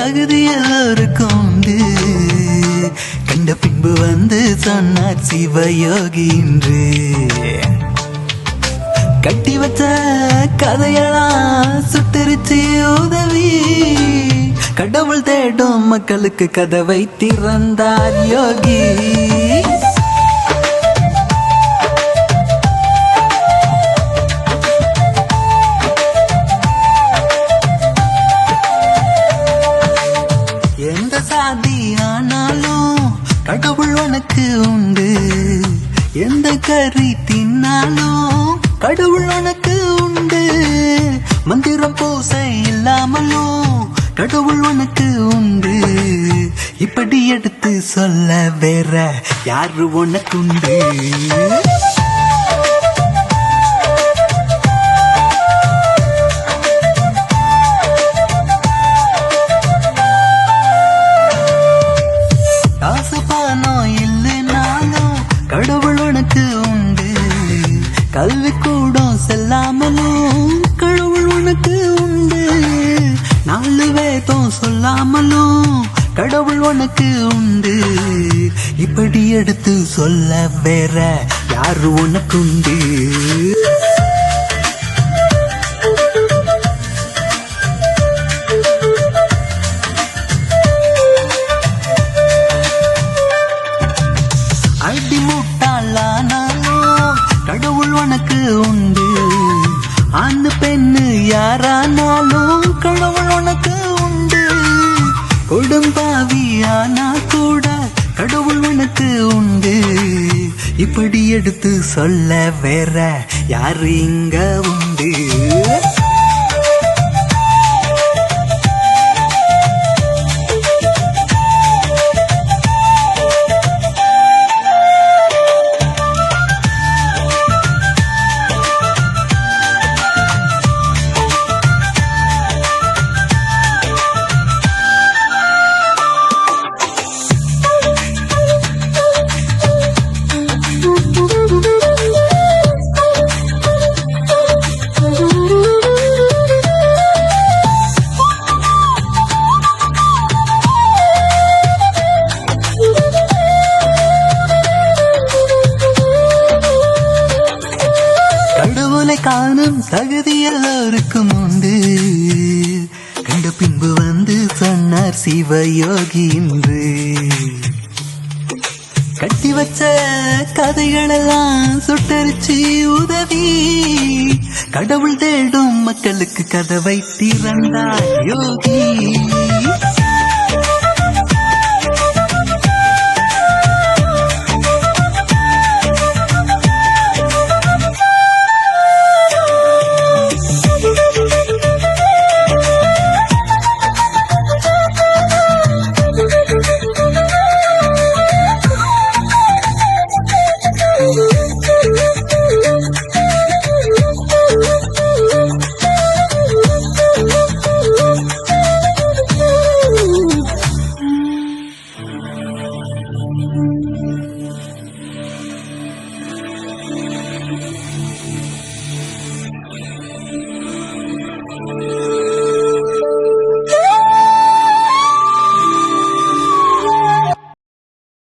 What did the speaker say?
தகுதி எல்லோருக்கும் உண்டு கண்ட பின்பு வந்து சொன்னார் சிவயோகி என்று கட்டி வச்ச கதையெல்லாம் சுட்டரிச்சு உதவி. கடவுள் தேடும் மக்களுக்கு கதவை திறந்தார் யோகி. கடவுள் உனக்கு உண்டு. எந்த கறி தின்னாலும் கடவுள் உனக்கு உண்டு. மந்திரம் பூசை இல்லாமலும் கடவுள் உனக்கு உண்டு. இப்படி எடுத்து சொல்ல வேற யாரு உனக்கு காசு பணம் இல்லைனாலும் கடவுள் உனக்கு உண்டு. கல்வி கூடம் செல்லாமலும் கடவுள் உனக்கு உண்டு. நாலு வேதம் சொல்லாமலும் கடவுள் உனக்கு உண்டு. இப்படி எடுத்து சொல்ல வேற யாரு உனக்கு உண்டு? ஆண் யாரானாலும் கடவுள் உனக்கு உண்டு. கொடும்பாவி ஆனா கூட கடவுள் உனக்கு உண்டு. இப்படி எடுத்து சொல்ல வேற யாரு இங்க உண்டு? தானும் தகுதி எல்லோருக்கும் உண்டு கண்ட பின்பு வந்து சொன்னார் சிவயோகி இன்று. கட்டி வச்ச கதைகளெல்லாம் சுட்டரிச்சு உதவி. கடவுள் தேடும் மக்களுக்கு கதவை திறந்தார் யோகி.